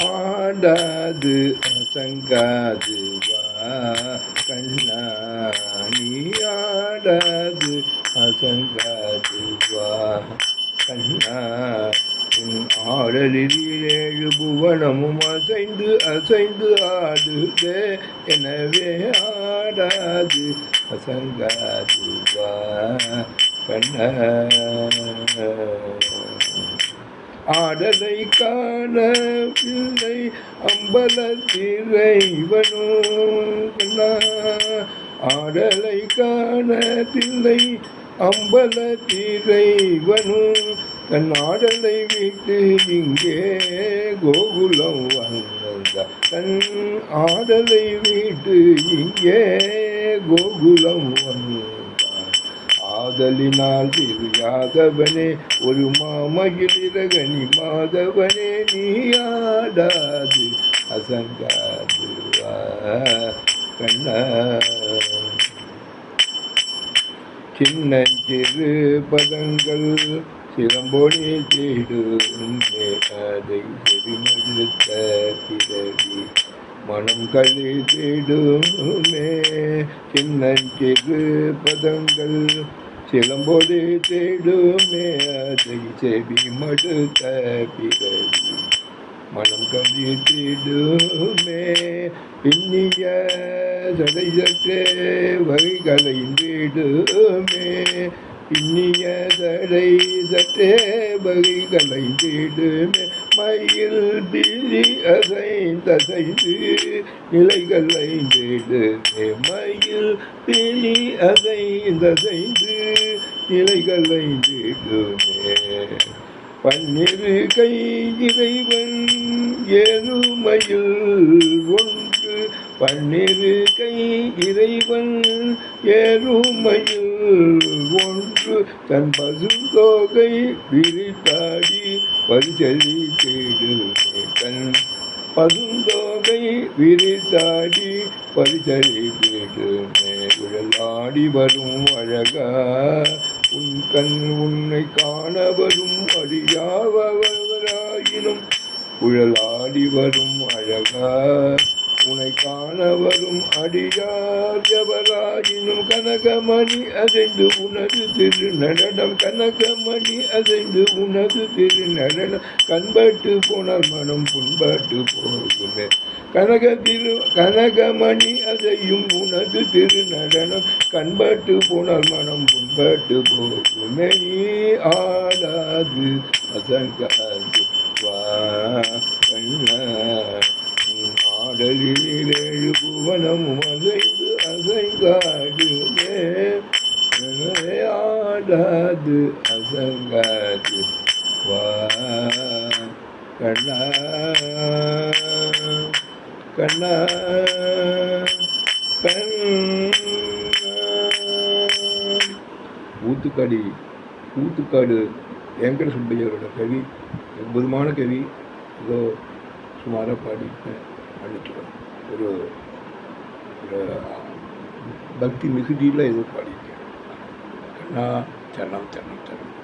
ஆடாது அசங்காது வா கண்ணாணி ஆடாது அசங்காது வா கண்ணா. உன் ஆடலில் ஏழு புவனமும் அசைந்து அசைந்து ஆடுதே எனவே ஆடாது அசங்காது வா கண்ணா. ஆடலை காண பிள்ளை அம்பலத்திரைவனோ ஆடலை காண தில்லை அம்பலத்திரைவனோ தன் ஆடலை விட்டு இங்கே கோகுலம் வந்த தன் ஆடலை விட்டு இங்கே கோகுலம் வந்த ஆதலினால் திரு யாதவனே ஒரு மாமகிழிரகனி மாதவனே நீயாடாது அசங்காது கண்ணா. சின்னஞ்சிறு பதங்கள் சிலம்பொழி தேடும் அதை செவிமடுத்த பிறவி. மனம் களி தேடுமே சின்னஞ்சிறு பதங்கள் சிலம்பொழி தேடுமே அதை செவி மடுத்த பிறவி மனம் கழித்திடுமே பின்னிய சடையற்றே வகைகளை வீடுமே பின்னிய சடை சற்றே வகைகளை வீடுமே மயில் பிரி அசைந்தசைந்து நிலைகளை தேடுமே மயில் பிரி அசைந்தசைந்து நிலைகளை தேடுமே பன்னிரு கை இறைவன் ஏழுமையில் ஒன்று பன்னிரு கை இறைவன் ஏறுமையில் ஒன்று தன் பசுந்தோகை விரித்தாடி பரிசலி தேடுமே தன் பசுந்தோகை விரித்தாடி பரிசலி தேடுமே உடலாடி வரும் அழகா உன் கண் உன்னை காண வரும் அடியாவராயினும் குழலாடி வரும் அழகா உனை காண வரும் அடியார் எவராயினும் கனகமணி அசைந்து உனது திரு நடனம் கனகமணி அசைந்து உனது திரு நடனம் கண்பட்டு போனால் மனம் புண்பட்டு போகுமே. கனக திரு கனகமணி அதையும் உனது திரு நடனம் கண்பட்டு போனால் மனம் புண்பட்டு போகுமே. நீ ஆடாது அசங்காது. வா கண்ண. ஆடலில் ஏழு புவனமும் அசைந்து அசைங்காடுமே ஆடாது அசங்காது. வா கண்ணா கண்ணா கண்ணா. ஊத்துக்காடி ஊத்துக்காடு வெங்கட சுப்பையரோட கவி அற்புதமான கவி இதோ சுமாராக பாடிட்டேன் மன்னிச்சுக்கணும் ஒரு பக்தி மிகுதியில் எதுவும் பாடிட்டேன் கண்ணா சரணம் சரணம் சரணம்